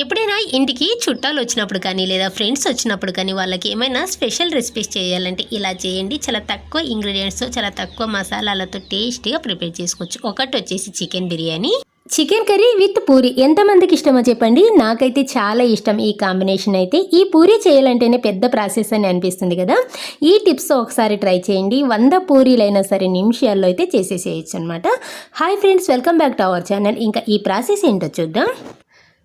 ఎప్పుడైనా ఇంటికి చుట్టాలు వచ్చినప్పుడు కానీ లేదా ఫ్రెండ్స్ వచ్చినప్పుడు కానీ వాళ్ళకి ఏమైనా స్పెషల్ రెసిపీస్ చేయాలంటే ఇలా చేయండి. చాలా తక్కువ ఇంగ్రీడియంట్స్తో చాలా తక్కువ మసాలాలతో టేస్టీగా ప్రిపేర్ చేసుకోవచ్చు. ఒకటి వచ్చేసి chicken biryani. Chicken curry with puri ఎంతమందికి ఇష్టమో చెప్పండి. నాకైతే చాలా ఇష్టం ఈ కాంబినేషన్ అయితే. ఈ పూరి చేయాలంటేనే పెద్ద ప్రాసెస్ అని అనిపిస్తుంది కదా. ఈ టిప్స్ ఒకసారి ట్రై చేయండి. వంద పూరీలైనా సరే నిమిషాల్లో అయితే చేసేసేయచ్చు అనమాట hi friends welcome back to our channel. ఇంకా ఈ ప్రాసెస్ ఏంటో చూద్దాం.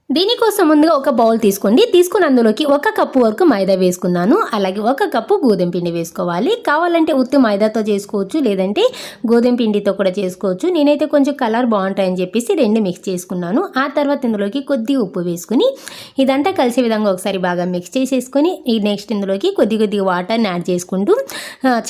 దీనికోసం ముందుగా ఒక బౌల్ తీసుకోండి. తీసుకుని అందులోకి ఒక కప్పు వరకు మైదా వేసుకున్నాను. అలాగే ఒక కప్పు గోధుమ పిండి వేసుకోవాలి. కావాలంటే ఉత్తి మైదాతో చేసుకోవచ్చు లేదంటే గోధుమ పిండితో కూడా చేసుకోవచ్చు. నేనైతే కొంచెం కలర్ బాగుంటాయని చెప్పేసి రెండు మిక్స్ చేసుకున్నాను. ఆ తర్వాత ఇందులోకి కొద్ది ఉప్పు వేసుకుని ఇదంతా కలిసే విధంగా ఒకసారి బాగా మిక్స్ చేసేసుకొని ఈ నెక్స్ట్ ఇందులోకి కొద్ది కొద్దిగా వాటర్ని యాడ్ చేసుకుంటూ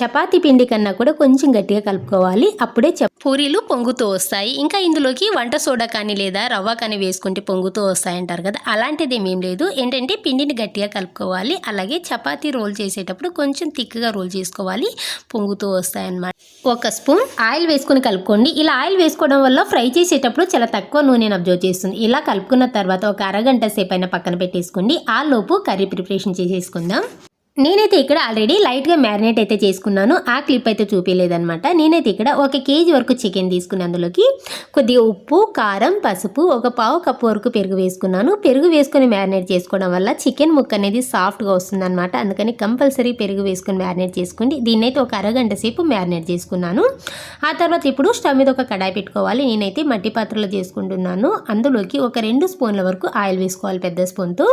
చపాతీ పిండి కన్నా కూడా కొంచెం గట్టిగా కలుపుకోవాలి. అప్పుడే చ పూరీలు పొంగుతూ వస్తాయి. ఇంకా ఇందులోకి వంట సోడా కానీ లేదా రవ్వ కానీ వేసుకుంటే పొంగుతూ వస్తాయంటారు కదా అలాంటిది ఏమేం లేదు. ఏంటంటే పిండిని గట్టిగా కలుపుకోవాలి. అలాగే చపాతీ రోల్ చేసేటప్పుడు కొంచెం థిక్గా రోల్ చేసుకోవాలి. పొంగుతూ వస్తాయన్నమాట. ఒక స్పూన్ ఆయిల్ వేసుకొని కలుపుకోండి. ఇలా ఆయిల్ వేసుకోవడం వల్ల ఫ్రై చేసేటప్పుడు చాలా తక్కువ నూనెను అబ్జర్వ్ చేస్తుంది. ఇలా కలుపుకున్న తర్వాత ఒక అరగంట సేపు అయినా పక్కన పెట్టేసుకోండి. ఆ లోపు కర్రీ ప్రిపరేషన్ చేసేసుకుందాం. నేనైతే ఇక్కడ ఆల్రెడీ లైట్గా మ్యారినేట్ అయితే చేసుకున్నాను. ఆ క్లిప్ అయితే చూపించలేదనమాట నేనైతే ఇక్కడ ఒక కేజీ వరకు చికెన్ తీసుకుని అందులోకి కొద్దిగా ఉప్పు కారం పసుపు ఒక పావు కప్పు వరకు పెరుగు వేసుకున్నాను. పెరుగు వేసుకొని మ్యారినేట్ చేసుకోవడం వల్ల చికెన్ ముక్క అనేది సాఫ్ట్గా వస్తుందన్నమాట. అందుకని కంపల్సరీ పెరుగు వేసుకొని మ్యారినేట్ చేసుకోండి. దీన్నైతే ఒక అరగంట సేపు మ్యారినేట్ చేసుకున్నాను. ఆ తర్వాత ఇప్పుడు స్టవ్ మీద ఒక కడాయి పెట్టుకోవాలి. నేనైతే మట్టి పాత్రలో చేసుకుంటున్నాను. అందులోకి ఒక రెండు స్పూన్ల వరకు ఆయిల్ వేసుకోవాలి పెద్ద స్పూన్తో.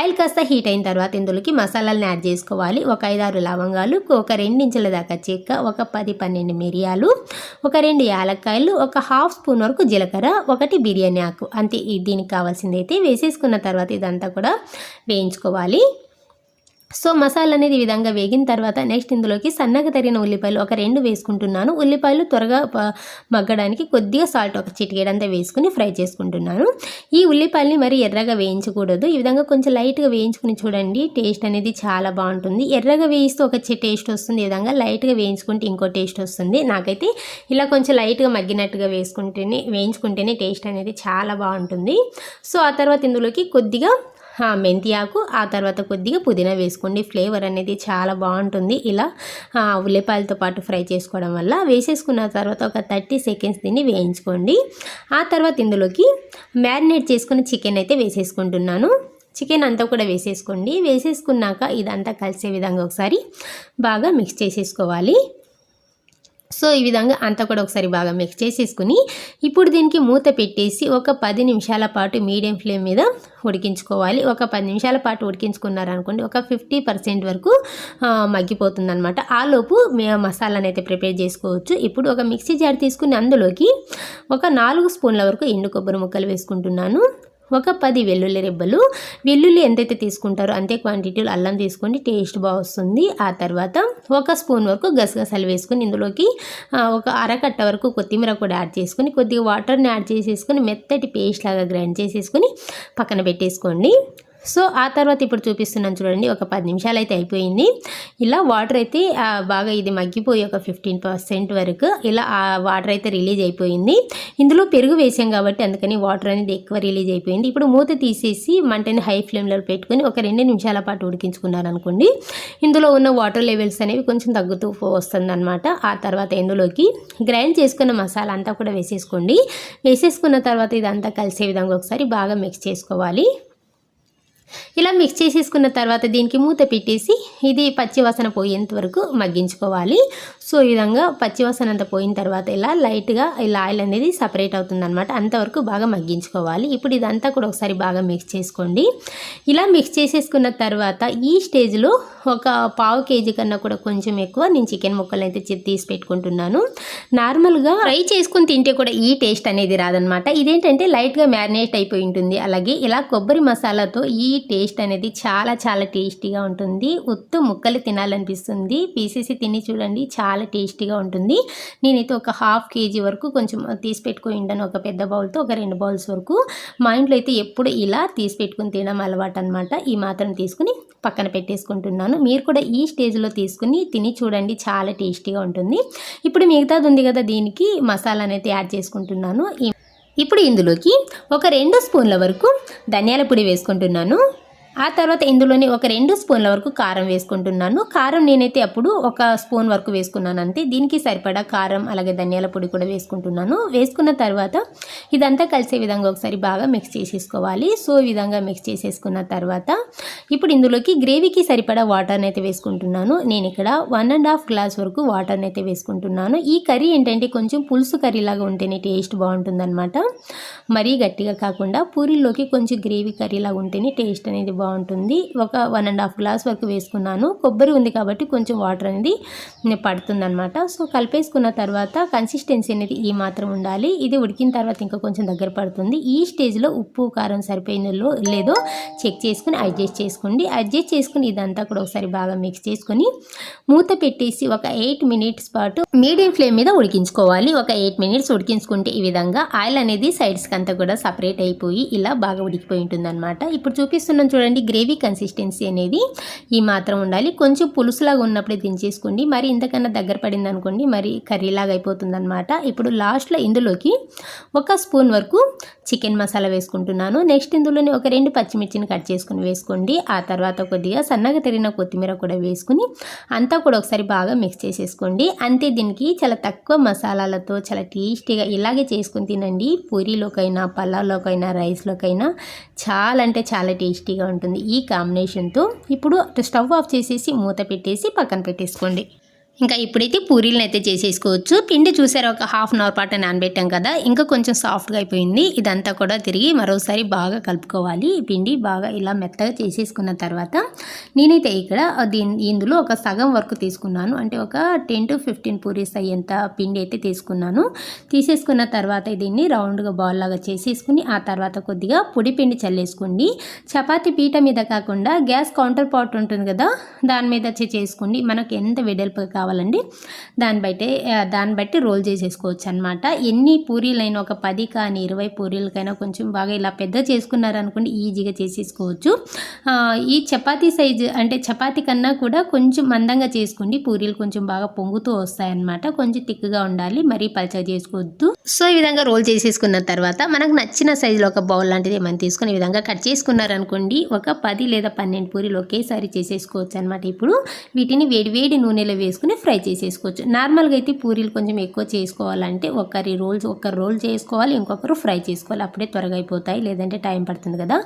ఆయిల్ కాస్త హీట్ అయిన తర్వాత ఇందులోకి మసాలాలను యాడ్ చేసుకోవాలి. ఒక ఐదారు లవంగాలు ఒక రెండు దాకా చెక్క ఒక పది పన్నెండు మిరియాలు ఒక రెండు యాలక్కాయలు ఒక హాఫ్ స్పూన్ వరకు జీలకర్ర ఒకటి బిర్యానీ ఆకు. అంతే దీనికి కావాల్సింది అయితే వేసేసుకున్న తర్వాత ఇదంతా కూడా వేయించుకోవాలి. సో మసాలా అనేది ఈ విధంగా వేగిన తర్వాత నెక్స్ట్ ఇందులోకి సన్నగా తరిగిన ఉల్లిపాయలు ఒక రెండు వేసుకుంటున్నాను. ఉల్లిపాయలు త్వరగా మగ్గడానికి కొద్దిగా సాల్ట్ ఒక చిటికేడంతా వేసుకుని ఫ్రై చేసుకుంటున్నాను. ఈ ఉల్లిపాయల్ని మరి ఎర్రగా వేయించకూడదు. ఈ విధంగా కొంచెం లైట్గా వేయించుకుని చూడండి టేస్ట్ అనేది చాలా బాగుంటుంది. ఎర్రగా వేయిస్తే ఒక టేస్ట్ వస్తుంది ఈ విధంగా లైట్గా వేయించుకుంటే ఇంకో టేస్ట్ వస్తుంది. నాకైతే ఇలా కొంచెం లైట్గా మగ్గినట్టుగా వేసుకుంటేనే వేయించుకుంటేనే టేస్ట్ అనేది చాలా బాగుంటుంది. సో ఆ తర్వాత ఇందులోకి కొద్దిగా మెంతి ఆకు ఆ తర్వాత కొద్దిగా పుదీనా వేసుకోండి. ఫ్లేవర్ అనేది చాలా బాగుంటుంది. ఇలా ఉల్లిపాయలతో పాటు ఫ్రై చేసుకోవడం వల్ల వేసేసుకున్న తర్వాత ఒక థర్టీ సెకండ్స్ దీన్ని వేయించుకోండి. ఆ తర్వాత ఇందులోకి మ్యారినేట్ చేసుకున్న చికెన్ అయితే వేసేసుకుంటున్నాను. చికెన్ అంతా కూడా వేసేసుకోండి. వేసేసుకున్నాక ఇదంతా కలిసే విధంగా ఒకసారి బాగా మిక్స్ చేసేసుకోవాలి. సో ఈ విధంగా అంతా కూడా ఒకసారి బాగా మిక్స్ చేసేసుకుని ఇప్పుడు దీనికి మూత పెట్టేసి ఒక పది నిమిషాల పాటు మీడియం ఫ్లేమ్ మీద ఉడికించుకోవాలి. ఒక పది నిమిషాల పాటు ఉడికించుకున్నారనుకోండి ఒక ఫిఫ్టీ పర్సెంట్ వరకు మగ్గిపోతుంది అనమాట ఆలోపు లోపు మసాలాను అయితే ప్రిపేర్ చేసుకోవచ్చు. ఇప్పుడు ఒక మిక్సీ జార్ తీసుకుని అందులోకి ఒక నాలుగు స్పూన్ల వరకు ఎండు కొబ్బరి ముక్కలు వేసుకుంటున్నాను. ఒక పది వెల్లుల్లి రెబ్బలు. వెల్లుల్లి ఎంతైతే తీసుకుంటారో అంతే క్వాంటిటీలో అల్లం తీసుకోండి టేస్ట్ బాగా వస్తుంది. ఆ తర్వాత ఒక స్పూన్ వరకు గసగసాలు వేసుకొని ఇందులోకి ఒక అరకట్ట వరకు కొత్తిమీర కూడా యాడ్ చేసుకొని కొద్దిగా వాటర్ని యాడ్ చేసేసుకొని మెత్తటి పేస్ట్ లాగా గ్రైండ్ చేసేసుకొని పక్కన పెట్టేసుకోండి. సో ఆ తర్వాత ఇప్పుడు చూపిస్తున్నాను చూడండి ఒక పది నిమిషాలు అయితే అయిపోయింది. ఇలా వాటర్ అయితే బాగా ఇది మగ్గిపోయి ఒక ఫిఫ్టీన్ పర్సెంట్ వరకు ఇలా ఆ వాటర్ అయితే రిలీజ్ అయిపోయింది. ఇందులో పెరుగు వేసాం కాబట్టి అందుకని వాటర్ అనేది ఎక్కువ రిలీజ్ అయిపోయింది. ఇప్పుడు మూత తీసేసి మంటని హై ఫ్లేమ్లో పెట్టుకొని ఒక రెండు నిమిషాల పాటు ఉడికించుకున్నారు అనుకోండి. ఇందులో ఉన్న వాటర్ లెవెల్స్ అనేవి కొంచెం తగ్గుతూ వస్తుంది అనమాట ఆ తర్వాత ఇందులోకి గ్రైండ్ చేసుకున్న మసాలా అంతా కూడా వేసేసుకోండి. వేసేసుకున్న తర్వాత ఇదంతా కలిసే విధంగా ఒకసారి బాగా మిక్స్ చేసుకోవాలి. ఇలా మిక్స్ చేసేసుకున్న తర్వాత దీనికి మూత పెట్టేసి ఇది పచ్చివాసన పోయేంత వరకు మగ్గించుకోవాలి. సో ఈ విధంగా పచ్చివాసన అంతా పోయిన తర్వాత ఇలా లైట్గా ఇలా ఆయిల్ అనేది సపరేట్ అవుతుంది అనమాట అంతవరకు బాగా మగ్గించుకోవాలి. ఇప్పుడు ఇదంతా కూడా ఒకసారి బాగా మిక్స్ చేసుకోండి. ఇలా మిక్స్ చేసేసుకున్న తర్వాత ఈ స్టేజ్లో ఒక పావు కేజీ కన్నా కూడా కొంచెం ఎక్కువ నేను చికెన్ ముక్కలు అయితే తీసి పెట్టుకుంటున్నాను. నార్మల్గా ఫ్రై చేసుకుని తింటే కూడా ఈ టేస్ట్ అనేది రాదనమాట ఇదేంటంటే లైట్గా మ్యారినేట్ అయిపోయి ఉంటుంది. అలాగే ఇలా కొబ్బరి మసాలాతో ఈ టేస్ట్ అనేది చాలా చాలా టేస్టీగా ఉంటుంది. ఉత్తు ముక్కలు తినాలనిపిస్తుంది. పీసేసి తిని చూడండి చాలా టేస్టీగా ఉంటుంది. నేనైతే ఒక హాఫ్ కేజీ వరకు కొంచెం తీసి పెట్టుకుని ఉంటాను ఒక పెద్ద బౌల్తో ఒక రెండు బౌల్స్ వరకు. మా ఇంట్లో అయితే ఎప్పుడు ఇలా తీసి పెట్టుకుని తినడం అలవాటు అనమాట ఈ మాత్రం తీసుకుని పక్కన పెట్టేసుకుంటున్నాను. మీరు కూడా ఈ స్టేజ్లో తీసుకుని తిని చూడండి చాలా టేస్టీగా ఉంటుంది. ఇప్పుడు మిగతాది ఉంది కదా దీనికి. మసాలా అనేది యాడ్ చేసుకుంటున్నాను. ఈ ఇప్పుడు ఇందులోకి ఒక రెండు స్పూన్ల వరకు ధనియాల పొడి వేసుకుంటున్నాను. ఆ తర్వాత ఇందులోని ఒక రెండు స్పూన్ల వరకు కారం వేసుకుంటున్నాను. కారం నేనైతే అప్పుడు ఒక స్పూన్ వరకు వేసుకున్నాను అంతే. దీనికి సరిపడా కారం అలాగే ధనియాల పొడి కూడా వేసుకుంటున్నాను. వేసుకున్న తర్వాత ఇదంతా కలిసే విధంగా ఒకసారి బాగా మిక్స్ చేసేసుకోవాలి. సో ఈ విధంగా మిక్స్ చేసేసుకున్న తర్వాత ఇప్పుడు ఇందులోకి గ్రేవీకి సరిపడా వాటర్ని అయితే వేసుకుంటున్నాను. నేను ఇక్కడ వన్ అండ్ హాఫ్ గ్లాస్ వరకు వాటర్ని అయితే వేసుకుంటున్నాను. ఈ కర్రీ ఏంటంటే కొంచెం పులుసు కర్రీ లాగా ఉంటేనే టేస్ట్ బాగుంటుందన్నమాట. మరీ గట్టిగా కాకుండా పూరీల్లోకి కొంచెం గ్రేవీ కర్రీ లాగా ఉంటేనే టేస్ట్ అనేది బాగుంటుంది. ఒక వన్ అండ్ హాఫ్ గ్లాస్ వరకు వేసుకున్నాను. కొబ్బరి ఉంది కాబట్టి కొంచెం వాటర్ అనేది పడుతుందనమాట సో కలిపేసుకున్న తర్వాత కన్సిస్టెన్సీ అనేది ఈ మాత్రం ఉండాలి. ఇది ఉడికిన తర్వాత ఇంకా కొంచెం దగ్గర పడుతుంది. ఈ స్టేజ్లో ఉప్పు కారం సరిపోయిందో లేదో చెక్ చేసుకుని అడ్జస్ట్ చేసుకోండి. అడ్జస్ట్ చేసుకుని ఇదంతా కూడా ఒకసారి బాగా మిక్స్ చేసుకొని మూత పెట్టేసి ఒక ఎయిట్ మినిట్స్ పాటు మీడియం ఫ్లేమ్ మీద ఉడికించుకోవాలి. ఒక ఎయిట్ మినిట్స్ ఉడికించుకుంటే ఈ విధంగా ఆయిల్ అనేది సైడ్స్కి అంతా కూడా సపరేట్ అయిపోయి ఇలా బాగా ఉడికిపోయి ఉంటుందన్నమాట. ఇప్పుడు చూపిస్తున్నాం చూడండి. గ్రేవీ కన్సిస్టెన్సీ అనేది ఈ మాత్రం ఉండాలి. కొంచెం పులుసులాగా ఉన్నప్పుడే దించేసుకోండి. మరి ఇంతకన్నా దగ్గర పడింది అనుకోండి మరి కర్రీలాగా అయిపోతుంది అనమాట ఇప్పుడు లాస్ట్లో ఇందులోకి ఒక స్పూన్ వరకు చికెన్ మసాలా వేసుకుంటున్నాను. నెక్స్ట్ ఇందులోనే ఒక రెండు పచ్చిమిర్చిని కట్ చేసుకుని వేసుకోండి. ఆ తర్వాత కొద్దిగా సన్నగా తరిగిన కొత్తిమీర కూడా వేసుకుని అంతా కూడా ఒకసారి బాగా మిక్స్ చేసేసుకోండి. అంతే దీనికి చాలా తక్కువ మసాలాలతో చాలా టేస్టీగా ఇలాగే చేసుకుని తినండి. పూరీలోకైనా పల్లాలోకైనా రైస్లోకైనా చాలా అంటే చాలా టేస్టీగా ఉంటుంది. ఈ కాంబినేషన్తో. ఇప్పుడు స్టవ్ ఆఫ్ చేసేసి మూత పెట్టేసి పక్కన పెట్టేసుకోండి. ఇంకా ఇప్పుడైతే పూరీలను అయితే చేసేసుకోవచ్చు. పిండి చూసారా ఒక హాఫ్ అన్ అవర్ పాటు నానబెట్టాం కదా ఇంకా కొంచెం సాఫ్ట్గా అయిపోయింది. ఇదంతా కూడా తిరిగి మరోసారి బాగా కలుపుకోవాలి. ఈ పిండి బాగా ఇలా మెత్తగా చేసేసుకున్న తర్వాత నేనైతే ఇక్కడ దీని ఇందులో ఒక సగం వరకు తీసుకున్నాను. అంటే ఒక టెన్ టు ఫిఫ్టీన్ పూరీస్ అయ్యేంత పిండి అయితే తీసుకున్నాను. తీసేసుకున్న తర్వాత దీన్ని రౌండ్గా బాల్ లాగా చేసేసుకుని ఆ తర్వాత కొద్దిగా పొడి పిండి చల్లేసుకోండి. చపాతీ పీట మీద కాకుండా గ్యాస్ కౌంటర్ పాట్ ఉంటుంది కదా దాని మీద వచ్చి చేసుకోండి. మనకు ఎంత వెడల్పు కావాలి కావాలండి. దాన్ని బట్టి దాన్ని బట్టి రోల్ చేసేసుకోవచ్చు అనమాట ఎన్ని పూరీలైనా ఒక పది కానీ ఇరవై పూరీలకైనా కొంచెం బాగా ఇలా పెద్ద చేసుకున్నారనుకోండి ఈజీగా చేసేసుకోవచ్చు. ఈ చపాతీ సైజు అంటే చపాతీ కన్నా కూడా కొంచెం మందంగా చేసుకోండి. పూరీలు కొంచెం బాగా పొంగుతూ వస్తాయన్నమాట. కొంచెం తిక్కుగా ఉండాలి. మరీ పలచగా చేసుకోవద్దు. సో ఈ విధంగా రోల్ చేసేసుకున్న తర్వాత మనకు నచ్చిన సైజులో ఒక బౌల్ లాంటిది ఏమైనా తీసుకుని ఈ విధంగా కట్ చేసుకున్నారనుకోండి ఒక పది లేదా పన్నెండు పూరీలు ఒకేసారి చేసేసుకోవచ్చు అనమాట ఇప్పుడు వీటిని వేడి వేడి నూనెలో వేసుకుని ఫ్రై చేసేసుకోవచ్చు. నార్మల్గా అయితే పూరీలు కొంచెం ఎక్కువ చేసుకోవాలంటే ఒకరి రోల్స్ ఒకరు రోల్ చేసుకోవాలి ఇంకొకరు ఫ్రై చేసుకోవాలి. అప్పుడే త్వరగా అయిపోతాయి లేదంటే టైం పడుతుంది కదా.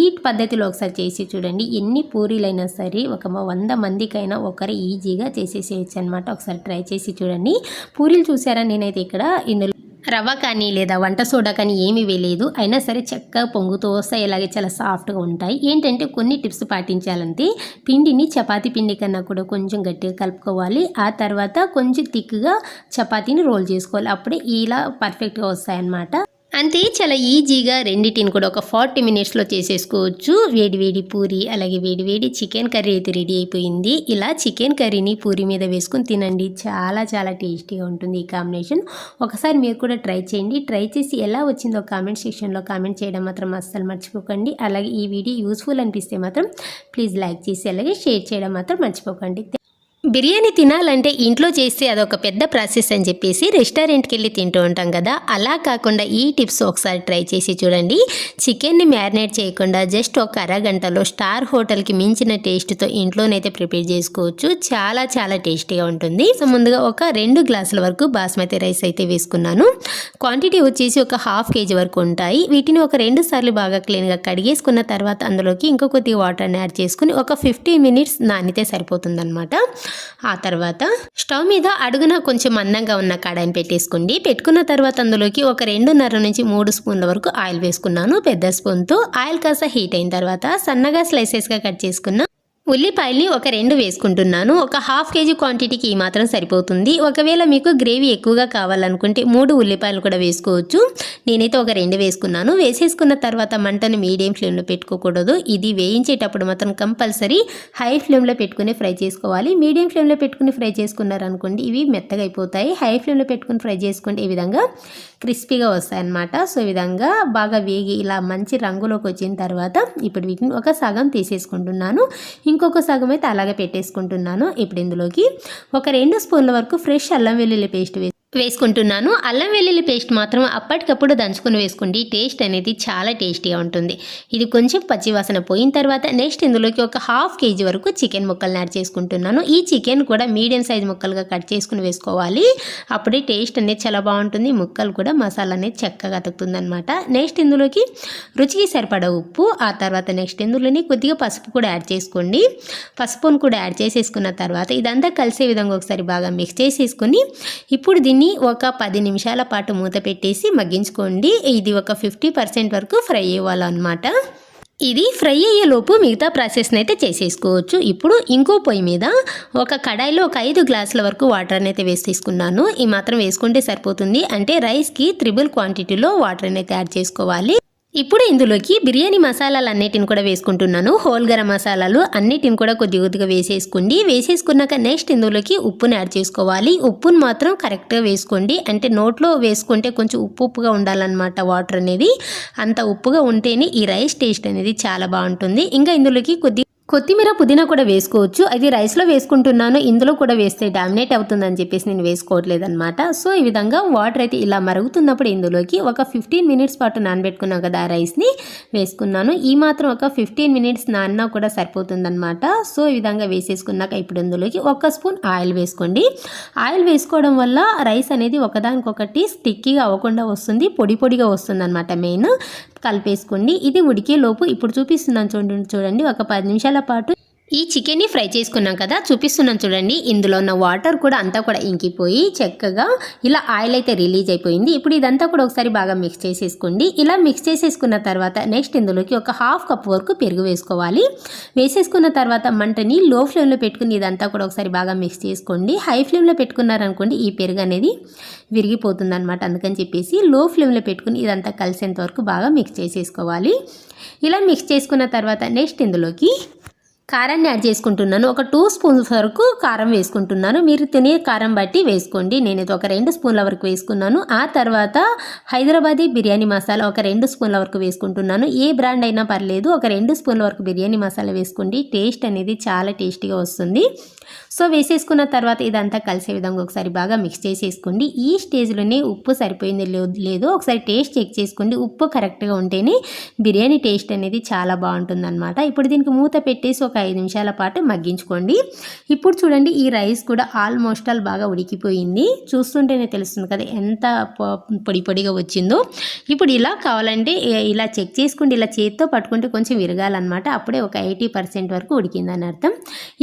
ఈ పద్ధతిలో ఒకసారి చేసి చూడండి. ఎన్ని పూరీలైనా సరే ఒక వంద మందికైనా ఒకరు ఈజీగా చేసేసేయచ్చు అనమాట ఒకసారి ట్రై చేసి చూడండి. పూరీలు చూసారా? నేనైతే ఇక్కడ ఇందులో రవ్వ కానీ లేదా వంట సోడా కానీ ఏమీ వేయలేదు. అయినా సరే చక్కగా పొంగుతూ వస్తాయి ఇలాగే చాలా సాఫ్ట్గా ఉంటాయి. ఏంటంటే కొన్ని టిప్స్ పాటించాలంటే పిండిని చపాతీ పిండి కన్నా కూడా కొంచెం గట్టిగా కలుపుకోవాలి. ఆ తర్వాత కొంచెం థిక్గా చపాతీని రోల్ చేసుకోవాలి. అప్పుడే ఇలా పర్ఫెక్ట్గా వస్తాయన్నమాట. అంతే చాలా ఈజీగా రెండిటిని కూడా ఒక ఫార్టీ మినిట్స్లో చేసేసుకోవచ్చు. వేడి వేడి పూరి అలాగే వేడి వేడి చికెన్ కర్రీ అయితే రెడీ అయిపోయింది. ఇలా చికెన్ కర్రీని పూరి మీద వేసుకొని తినండి. చాలా చాలా టేస్టీగా ఉంటుంది ఈ కాంబినేషన్. ఒకసారి మీరు కూడా ట్రై చేయండి. ట్రై చేసి ఎలా వచ్చిందో కామెంట్ సెక్షన్లో కామెంట్ చేయడం మాత్రం అస్సలు మర్చిపోకండి. అలాగే ఈ వీడియో యూస్ఫుల్ అనిపిస్తే మాత్రం ప్లీజ్ లైక్ చేసి అలాగే షేర్ చేయడం మాత్రం మర్చిపోకండి. బిర్యానీ తినాలంటే ఇంట్లో చేస్తే అదొక పెద్ద ప్రాసెస్ అని చెప్పేసి రెస్టారెంట్కి వెళ్ళి తింటూ ఉంటాం కదా. అలా కాకుండా ఈ టిప్స్ ఒకసారి ట్రై చేసి చూడండి. చికెన్ని మ్యారినేట్ చేయకుండా జస్ట్ ఒక అరగంటలో స్టార్ హోటల్కి మించిన టేస్ట్తో ఇంట్లోనైతే ప్రిపేర్ చేసుకోవచ్చు. చాలా చాలా టేస్టీగా ఉంటుంది. సో ముందుగా ఒక రెండు గ్లాసుల వరకు బాస్మతి రైస్ అయితే వేసుకున్నాను. క్వాంటిటీ వచ్చేసి ఒక హాఫ్ కేజీ వరకు ఉంటాయి. వీటిని ఒక రెండు సార్లు బాగా క్లీన్గా కడిగేసుకున్న తర్వాత అందులోకి ఇంకో కొద్దిగా వాటర్ని యాడ్ చేసుకుని ఒక ఫిఫ్టీ మినిట్స్ నానితే సరిపోతుందన్నమాట. ఆ తర్వాత స్టవ్ మీద అడుగున కొంచెం మందంగా ఉన్న కడాయిని పెట్టేసుకోండి. పెట్టుకున్న తర్వాత అందులోకి ఒక రెండున్నర నుంచి మూడు స్పూన్ల వరకు ఆయిల్ వేసుకున్నాను. పెద్ద స్పూన్తో ఆయిల్ కాస్త హీట్ అయిన తర్వాత సన్నగా స్లైసెస్గా కట్ చేసుకున్న ఉల్లిపాయల్ని ఒక రెండు వేసుకుంటున్నాను. ఒక హాఫ్ కేజీ క్వాంటిటీకి ఈ మాత్రం సరిపోతుంది. ఒకవేళ మీకు గ్రేవీ ఎక్కువగా కావాలనుకుంటే మూడు ఉల్లిపాయలు కూడా వేసుకోవచ్చు. నేనైతే ఒక రెండు వేసుకున్నాను. వేసేసుకున్న తర్వాత మంటను మీడియం ఫ్లేమ్లో పెట్టుకోకూడదు. ఇది వేయించేటప్పుడు మాత్రం కంపల్సరీ హై ఫ్లేమ్లో పెట్టుకుని ఫ్రై చేసుకోవాలి. మీడియం ఫ్లేమ్లో పెట్టుకుని ఫ్రై చేసుకున్నారనుకోండి ఇవి మెత్తగా అయిపోతాయి. హై ఫ్లేమ్లో పెట్టుకుని ఫ్రై చేసుకుంటే ఈ విధంగా క్రిస్పీగా వస్తాయన్నమాట. సో ఈ విధంగా బాగా వేగి ఇలా మంచి రంగులోకి వచ్చిన తర్వాత ఇప్పుడు వీటిని ఒక సగం తీసేసుకుంటున్నాను. ఇంకొక సగం అయితే అలాగే పెట్టేసుకుంటున్నాను. ఇప్పుడు ఇందులోకి ఒక రెండు స్పూన్ల వరకు ఫ్రెష్ అల్లం వెల్లుల్లి పేస్ట్ వేసి వేసుకుంటున్నాను. అల్లం వెల్లుల్లి పేస్ట్ మాత్రం అప్పటికప్పుడు దంచుకుని వేసుకోండి. టేస్ట్ అనేది చాలా టేస్టీగా ఉంటుంది. ఇది కొంచెం పచ్చివాసన పోయిన తర్వాత నెక్స్ట్ ఇందులోకి ఒక హాఫ్ కేజీ వరకు చికెన్ ముక్కలను యాడ్ చేసుకుంటున్నాను. ఈ చికెన్ కూడా మీడియం సైజ్ ముక్కలుగా కట్ చేసుకుని వేసుకోవాలి. అప్పుడే టేస్ట్ అనేది చాలా బాగుంటుంది. ముక్కలు కూడా మసాలా అనేది చక్కగా అతుకుతుంది అనమాట నెక్స్ట్ ఇందులోకి రుచికి సరిపడా ఉప్పు ఆ తర్వాత నెక్స్ట్ ఇందులోని కొద్దిగా పసుపు కూడా యాడ్ చేసుకోండి. పసుపును కూడా యాడ్ చేసేసుకున్న తర్వాత ఇదంతా కలిసే విధంగా ఒకసారి బాగా మిక్స్ చేసేసుకొని ఇప్పుడు దీన్ని ఒక పది నిమిషాల పాటు మూత పెట్టేసి మగ్గించుకోండి. ఇది ఒక ఫిఫ్టీ పర్సెంట్ వరకు ఫ్రై అవ్వాలన్నమాట. ఇది ఫ్రై అయ్యేలోపు మిగతా ప్రాసెస్ని అయితే చేసేసుకోవచ్చు. ఇప్పుడు ఇంకో పొయ్యి మీద ఒక కడాయిలో ఒక ఐదు గ్లాసుల వరకు వాటర్ని అయితే వేసి తీసుకున్నాను ఈ మాత్రం వేసుకుంటే సరిపోతుంది. అంటే రైస్కి త్రిబుల్ క్వాంటిటీలో వాటర్ని అయితే యాడ్ చేసుకోవాలి. ఇప్పుడు ఇందులోకి బిర్యానీ మసాలాలు అన్నిటిని కూడా వేసుకుంటున్నాను. హోల్ గరం మసాలాలు అన్నిటిని కూడా కొద్ది కొద్దిగా వేసేసుకోండి. వేసేసుకున్నాక నెక్స్ట్ ఇందులోకి ఉప్పుని యాడ్ చేసుకోవాలి. ఉప్పును మాత్రం కరెక్ట్గా వేసుకోండి. అంటే నోట్లో వేసుకుంటే కొంచెం ఉప్పు ఉప్పుగా ఉండాలన్నమాట వాటర్ అనేది. అంత ఉప్పుగా ఉంటేనే ఈ రైస్ టేస్ట్ అనేది చాలా బాగుంటుంది. ఇంకా ఇందులోకి కొద్ది కొత్తిమీర పుదీనా కూడా వేసుకోవచ్చు. అది రైస్లో వేసుకుంటున్నాను. ఇందులో కూడా వేస్తే డామినేట్ అవుతుందని చెప్పేసి నేను వేసుకోవట్లేదు అనమాట సో ఈ విధంగా వాటర్ అయితే ఇలా మరుగుతున్నప్పుడు ఇందులోకి ఒక ఫిఫ్టీన్ మినిట్స్ పాటు నానబెట్టుకున్నాం కదా ఆ రైస్ని వేసుకున్నాను. ఈ మాత్రం ఒక ఫిఫ్టీన్ మినిట్స్ నాన్నా కూడా సరిపోతుందన్నమాట. సో ఈ విధంగా వేసేసుకున్నాక ఇప్పుడు ఇందులోకి ఒక స్పూన్ ఆయిల్ వేసుకోండి. ఆయిల్ వేసుకోవడం వల్ల రైస్ అనేది ఒకదానికొకటి స్టిక్కీగా అవ్వకుండా వస్తుంది. పొడి పొడిగా వస్తుంది అనమాట మెయిన్. కలిపేసుకోండి. ఇది ఉడికే లోపు ఇప్పుడు చూపిస్తున్నాను చూడండి చూడండి. ఒక పది నిమిషాల పాటు ఈ చికెన్ని ఫ్రై చేసుకున్నాం కదా చూపిస్తున్నాం చూడండి. ఇందులో ఉన్న వాటర్ కూడా అంతా కూడా ఇంకిపోయి చక్కగా ఇలా ఆయిల్ అయితే రిలీజ్ అయిపోయింది. ఇప్పుడు ఇదంతా కూడా ఒకసారి బాగా మిక్స్ చేసేసుకోండి. ఇలా మిక్స్ చేసేసుకున్న తర్వాత నెక్స్ట్ ఇందులోకి ఒక హాఫ్ కప్ వరకు పెరుగు వేసుకోవాలి. వేసేసుకున్న తర్వాత మంటని లో ఫ్లేమ్లో పెట్టుకుని ఇదంతా కూడా ఒకసారి బాగా మిక్స్ చేసుకోండి. హై ఫ్లేమ్లో పెట్టుకున్నారనుకోండి ఈ పెరుగు అనేది విరిగిపోతుంది అనమాట అందుకని చెప్పేసి లో ఫ్లేమ్లో పెట్టుకుని ఇదంతా కలిసేంత వరకు బాగా మిక్స్ చేసేసుకోవాలి. ఇలా మిక్స్ చేసుకున్న తర్వాత నెక్స్ట్ ఇందులోకి కారాన్ని యాడ్ చేసుకుంటున్నాను. ఒక టూ స్పూన్స్ వరకు కారం వేసుకుంటున్నాను. మీరు తినే కారం బట్టి వేసుకోండి. నేను ఒక రెండు స్పూన్ల వరకు వేసుకున్నాను. ఆ తర్వాత హైదరాబాదీ బిర్యానీ మసాలా ఒక రెండు స్పూన్ల వరకు వేసుకుంటున్నాను. ఏ బ్రాండ్ అయినా పర్లేదు ఒక రెండు స్పూన్ల వరకు బిర్యానీ మసాలా వేసుకోండి. టేస్ట్ అనేది చాలా టేస్టీగా వస్తుంది. సో వేసేసుకున్న తర్వాత ఇదంతా కలిసే విధంగా ఒకసారి బాగా మిక్స్ చేసేసుకోండి. ఈ స్టేజ్లోనే ఉప్పు సరిపోయింది లేదో ఒకసారి టేస్ట్ చెక్ చేసుకోండి. ఉప్పు కరెక్ట్గా ఉంటేనే బిర్యానీ టేస్ట్ అనేది చాలా బాగుంటుందన్నమాట. ఇప్పుడు దీనికి మూత పెట్టేసి ఒక ఐదు నిమిషాల పాటు మగ్గించుకోండి. ఇప్పుడు చూడండి ఈ రైస్ కూడా ఆల్మోస్ట్ ఆల్ బాగా ఉడికిపోయింది. చూస్తుంటేనే తెలుస్తుంది కదా ఎంత పొడి పొడిగా వచ్చిందో. ఇప్పుడు ఇలా కావాలంటే ఇలా చెక్ చేసుకుంటే ఇలా చేతితో పట్టుకుంటే కొంచెం విరగాలన్నమాట. అప్పుడే ఒక ఎయిటీ పర్సెంట్ వరకు ఉడికిందని అర్థం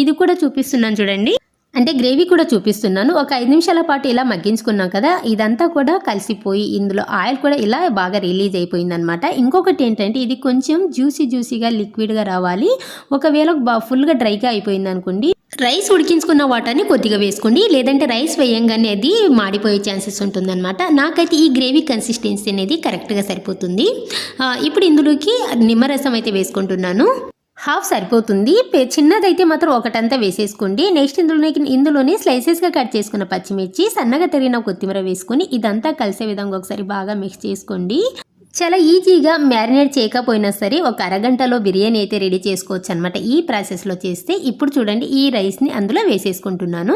ఇది కూడా చూపిస్తున్నాను చూడండి. అంటే గ్రేవీ కూడా చూపిస్తున్నాను. ఒక ఐదు నిమిషాల పాటు ఇలా మగ్గించుకున్నాం కదా ఇదంతా కూడా కలిసిపోయి ఇందులో ఆయిల్ కూడా ఇలా బాగా రిలీజ్ అయిపోయిందనమాట. ఇంకొకటి ఏంటంటే ఇది కొంచెం జ్యూసీ జ్యూసీగా లిక్విడ్గా రావాలి. ఒకవేళ ఫుల్గా డ్రైగా అయిపోయింది అనుకోండి రైస్ ఉడికించుకున్న వాటర్ని కొద్దిగా వేసుకోండి. లేదంటే రైస్ వేయంగానే అది మాడిపోయే ఛాన్సెస్ ఉంటుందన్నమాట నాకైతే ఈ గ్రేవీ కన్సిస్టెన్సీ అనేది కరెక్ట్గా సరిపోతుంది. ఇప్పుడు ఇందులోకి నిమ్మరసం అయితే వేసుకుంటున్నాను. హాఫ్ సరిపోతుంది. చిన్నదైతే మాత్రం ఒకటంతా వేసేసుకోండి. నెక్స్ట్ ఇందులోకి ఇందులోనే స్లైసెస్గా కట్ చేసుకున్న పచ్చిమిర్చి సన్నగా తరిగిన కొత్తిమీర వేసుకొని ఇదంతా కలిసే విధంగా ఒకసారి బాగా మిక్స్ చేసుకోండి. చాలా ఈజీగా మ్యారినేట్ చేయకపోయినా సరే ఒక అరగంటలో బిర్యానీ అయితే రెడీ చేసుకోవచ్చు అనమాట ఈ ప్రాసెస్లో చేస్తే ఇప్పుడు చూడండి ఈ రైస్ని అందులో వేసేసుకుంటున్నాను.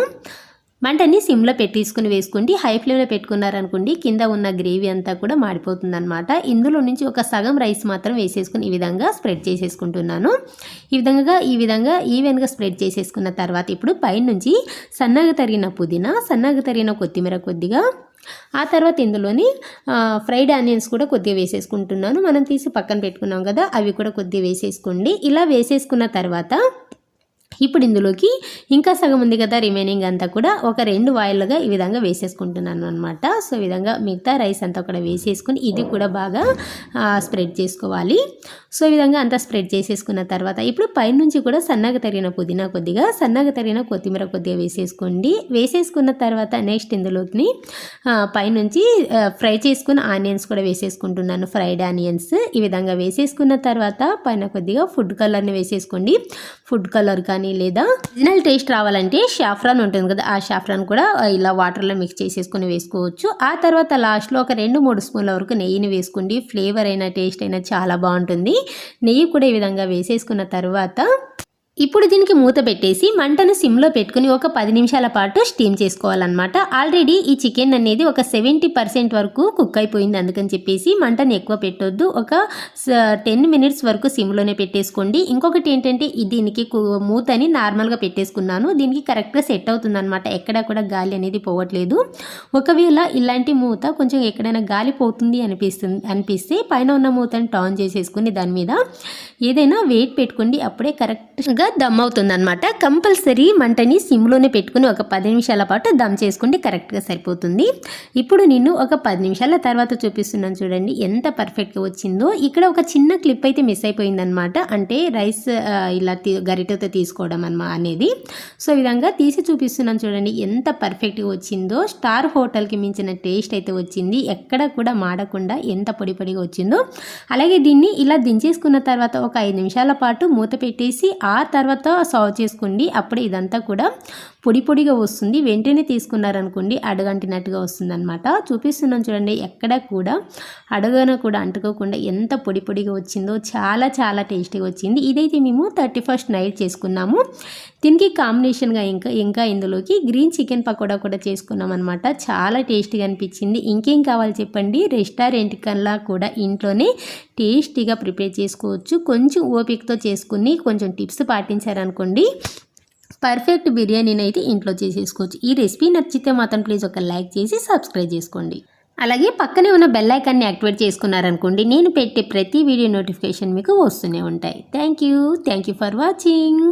మంటని సిమ్లో పెట్టేసుకుని వేసుకోండి. హై ఫ్లేమ్లో పెట్టుకున్నారనుకోండి కింద ఉన్న గ్రేవీ అంతా కూడా మాడిపోతుందనమాట ఇందులో నుంచి ఒక సగం రైస్ మాత్రం వేసేసుకుని ఈ విధంగా స్ప్రెడ్ చేసేసుకుంటున్నాను. ఈ విధంగా ఈ విధంగా ఈవెన్గా స్ప్రెడ్ చేసేసుకున్న తర్వాత ఇప్పుడు పైనుంచి సన్నగా తరిగిన పుదీనా సన్నగా తరిగిన కొత్తిమీర కొద్దిగా ఆ తర్వాత ఇందులోని ఫ్రైడ్ ఆనియన్స్ కూడా కొద్దిగా వేసేసుకుంటున్నాను. మనం తీసి పక్కన పెట్టుకున్నాం కదా అవి కూడా కొద్దిగా వేసేసుకోండి. ఇలా వేసేసుకున్న తర్వాత ఇప్పుడు ఇందులోకి ఇంకా సగం ఉంది కదా రిమైనింగ్ అంతా కూడా ఒక రెండు వాయిల్గా ఈ విధంగా వేసేసుకుంటున్నాను అనమాట సో ఈ విధంగా మిగతా రైస్ అంతా కూడా వేసేసుకుని ఇది కూడా బాగా స్ప్రెడ్ చేసుకోవాలి. సో ఈ విధంగా అంతా స్ప్రెడ్ చేసేసుకున్న తర్వాత ఇప్పుడు పైనుంచి కూడా సన్నగా తరిగిన పుదీనా కొద్దిగా సన్నగా తరిగిన కొత్తిమీర కొద్దిగా వేసేసుకోండి. వేసేసుకున్న తర్వాత నెక్స్ట్ ఇందులోకి పైనుంచి ఫ్రై చేసుకున్న ఆనియన్స్ కూడా వేసేసుకుంటున్నాను. ఫ్రైడ్ ఆనియన్స్ ఈ విధంగా వేసేసుకున్న తర్వాత పైన కొద్దిగా ఫుడ్ కలర్ని వేసేసుకోండి. ఫుడ్ కలర్ కానీ కానీ లేదా ఒరిజినల్ టేస్ట్ రావాలంటే షాఫ్రాన్ ఉంటుంది కదా ఆ షాఫ్రాన్ కూడా ఇలా వాటర్లో మిక్స్ చేసేసుకుని వేసుకోవచ్చు. ఆ తర్వాత లాస్ట్లో ఒక రెండు మూడు స్పూన్ల వరకు నెయ్యిని వేసుకోండి. ఫ్లేవర్ అయినా టేస్ట్ అయినా చాలా బాగుంటుంది. నెయ్యి కూడా ఈ విధంగా వేసేసుకున్న తర్వాత ఇప్పుడు దీనికి మూత పెట్టేసి మంటను సిమ్లో పెట్టుకుని ఒక పది నిమిషాల పాటు స్టీమ్ చేసుకోవాలన్నమాట. ఆల్రెడీ ఈ చికెన్ అనేది ఒక సెవెంటీ పర్సెంట్ వరకు కుక్ అయిపోయింది అందుకని చెప్పేసి మంటను ఎక్కువ పెట్టొద్దు. ఒక టెన్ మినిట్స్ వరకు సిమ్లోనే పెట్టేసుకోండి. ఇంకొకటి ఏంటంటే దీనికి కు- మూతని నార్మల్గా పెట్టేసుకున్నాను. దీనికి కరెక్ట్గా సెట్ అవుతుంది అనమాట ఎక్కడా కూడా గాలి అనేది పోవట్లేదు. ఒకవేళ ఇలాంటి మూత కొంచెం ఎక్కడైనా గాలి పోతుంది అనిపిస్తుంది అనిపిస్తే పైన ఉన్న మూతని టాన్ చేసేసుకుని దాని మీద ఏదైనా వెయిట్ పెట్టుకోండి. అప్పుడే కరెక్ట్ కరెక్ట్గా దమ్ అవుతుంది అనమాట కంపల్సరీ మంటని సిమ్లోనే పెట్టుకుని ఒక పది నిమిషాల పాటు దమ్ చేసుకుంటే కరెక్ట్గా సరిపోతుంది. ఇప్పుడు నేను ఒక పది నిమిషాల తర్వాత చూపిస్తున్నాను చూడండి. ఎంత పర్ఫెక్ట్గా వచ్చిందో. ఇక్కడ ఒక చిన్న క్లిప్ అయితే మిస్ అయిపోయిందనమాట అంటే రైస్ ఇలా గరిటతో తీసుకోవడం అనమా అనేది. సో ఈ విధంగా తీసి చూపిస్తున్నాను చూడండి. ఎంత పర్ఫెక్ట్గా వచ్చిందో. స్టార్ హోటల్కి మించిన టేస్ట్ అయితే వచ్చింది. ఎక్కడ కూడా మాడకుండా ఎంత పొడి పొడిగా వచ్చిందో. అలాగే దీన్ని ఇలా దించేసుకున్న తర్వాత ఒక ఐదు నిమిషాల పాటు మూత పెట్టేసి ఆ తర్వాత సర్వ్ చేసుకోండి. అప్పుడే ఇదంతా కూడా పొడి పొడిగా వస్తుంది. వెంటనే తీసుకున్నారనుకోండి అడగంటినట్టుగా వస్తుంది అనమాట చూపిస్తున్నాను చూడండి ఎక్కడ కూడా అడగన కూడా అంటుకోకుండా ఎంత పొడి పొడిగా వచ్చిందో చాలా చాలా టేస్టీగా వచ్చింది. ఇదైతే మేము థర్టీ ఫస్ట్ నైట్ చేసుకున్నాము. దీనికి కాంబినేషన్గా ఇంకా ఇంకా ఇందులోకి గ్రీన్ చికెన్ పకోడా కూడా చేసుకున్నాం అనమాట చాలా టేస్టీగా అనిపించింది. ఇంకేం కావాలి చెప్పండి? రెస్టారెంట్ కల్లా కూడా ఇంట్లోనే టేస్టీగా ప్రిపేర్ చేసుకోవచ్చు. కొంచెం ఓపికతో చేసుకుని కొంచెం టిప్స్ పాటించారనుకోండి. పర్ఫెక్ట్ బిర్యానీని అయితే ఇంట్లో చేసేసుకోవచ్చు. ఈ రెసిపీ నచ్చితే మాత్రం ప్లీజ్ ఒక లైక్ చేసి సబ్స్క్రైబ్ చేసుకోండి. అలాగే పక్కనే ఉన్న బెల్ ఐకాన్ని యాక్టివేట్ చేసుకున్నారనుకోండి నేను పెట్టే ప్రతి వీడియో నోటిఫికేషన్ మీకు వస్తూనే ఉంటాయి. Thank you. Thank you for watching.